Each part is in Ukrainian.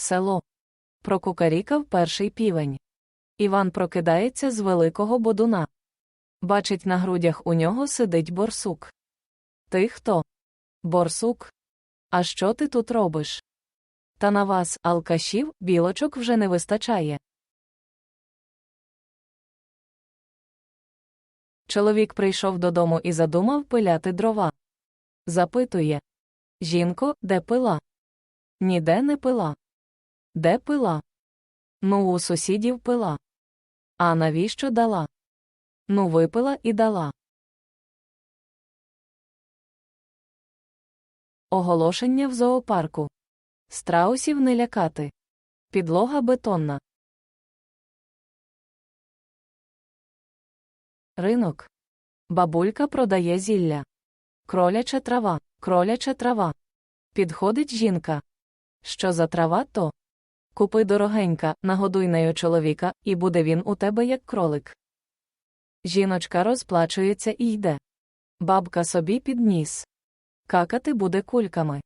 Село. Прокукарікав перший півень. Іван прокидається з великого бодуна. Бачить на грудях у нього сидить борсук. Ти хто? Борсук. А що ти тут робиш? Та на вас, алкашів, білочок вже не вистачає. Чоловік прийшов додому і задумав пиляти дрова. Запитує Жінко, де пила? Ніде не пила. Де пила? Ну, у сусідів пила. А навіщо дала? Ну, випила і дала. Оголошення в зоопарку. Страусів не лякати. Підлога бетонна. Ринок. Бабулька продає зілля. Кроляча трава, кроляча трава. Підходить жінка. Що за трава то? Купи дорогенька, нагодуй нею чоловіка, і буде він у тебе як кролик. Жіночка розплачується і йде. Бабка собі підніс. Какати буде кульками.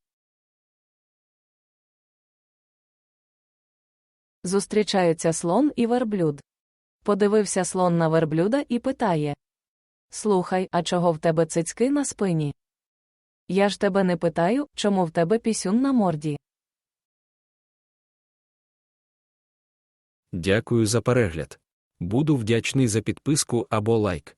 Зустрічаються слон і верблюд. Подивився слон на верблюда і питає Слухай, а чого в тебе цицьки на спині? Я ж тебе не питаю, чому в тебе пісюн на морді. Дякую за перегляд. Буду вдячний за підписку або лайк.